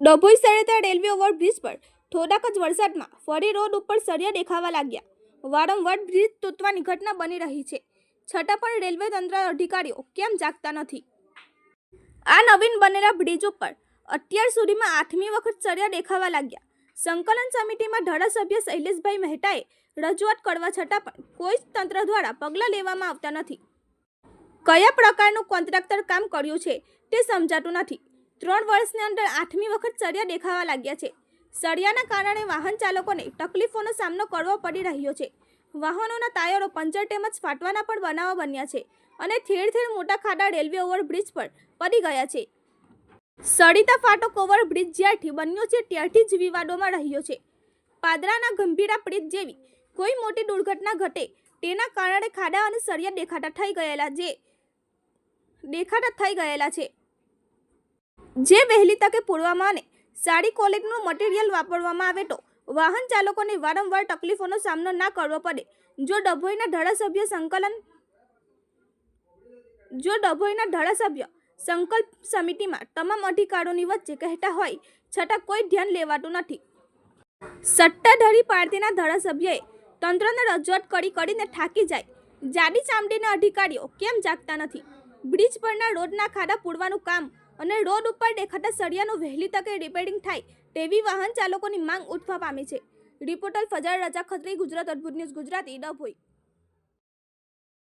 Dabhoi સળેતા railway overbridge પર થોડાક જ વરસાદમાં ફરી રોડ ઉપર સળિયા દેખાવા લાગ્યા. વારંવાર બ્રિજ તૂટવાની ઘટના બની રહી છે. છતાં પણ રેલવે તંત્ર અધિકારીઓ કેમ જાગતા નથી? આ નવીન બનેલા બ્રિજ ઉપર અત્યાર સુધીમાં આઠમી વખત સળિયા દેખાવા લાગ્યા. સંકલન સમિતિમાં ધારાસભ્ય શૈલેષભાઈ મહેતાએ રજૂઆત કરવા છતાં પણ કોઈ જ તંત્ર દ્વારા પગલાં લેવામાં આવતા નથી. કયા પ્રકારનું કોન્ટ્રાક્ટર કામ કર્યું છે તે સમજાતું નથી. ત્રણ વર્ષની અંદર આઠમી વખત સળિયા દેખાવા લાગ્યા છે. સળિયાના કારણે વાહન ચાલકોને તકલીફોનો સામનો કરવો પડી રહ્યો છે. વાહનોના ટાયરો પંચર તેમજ ફાટવાના પણ બનાવો બન્યા છે અને ઠેર ઠેર મોટા ખાડા રેલવે ઓવરબ્રિજ પર પડી ગયા છે. સળિતા ફાટક ઓવરબ્રિજ જ્યારથી બન્યો છે ત્યારથી જ વિવાદોમાં રહ્યો છે. પાદરાના ગંભીરા પ્રીત જેવી કોઈ મોટી દુર્ઘટના ઘટે તેના કારણે ખાડા અને સળિયા દેખાતા થઈ ગયેલા જે દેખાતા થઈ ગયેલા છે. જે વહેલી તકે પૂરવામાં અને સારી ક્વોલિટીનું મટીરિયલ વાપરવામાં આવે તો વાહન ચાલકોને વારંવાર તકલીફોનો સામનો ના કરવો પડે. જો ડભોઈના ધારાસભ્ય સંકલન જો ડભોઈના ધારાસભ્ય સંકલ્પ સમિતિમાં તમામ અધિકારોની વચ્ચે કહેતા હોય, છતાં કોઈ ધ્યાન લેવાતું નથી. સત્તાધારી પાર્ટીના ધારાસભ્યએ તંત્રને રજૂઆત કરી કરીને થાકી જાય. જાડી ચામડીના અધિકારીઓ કેમ જાગતા નથી? બ્રિજ પરના રોડના ખાડા પૂરવાનું કામ અને રોડ ઉપર દેખાતા સળિયાનું વહેલી તકે રિપેરિંગ થાય તેવી વાહન ચાલકોની માંગ ઉઠવા પામી છે. રિપોર્ટર ફજાર રજા ખત્રી ગુજરાત અદ્ભુત ન્યૂઝ ગુજરાતી, ડભોઈ.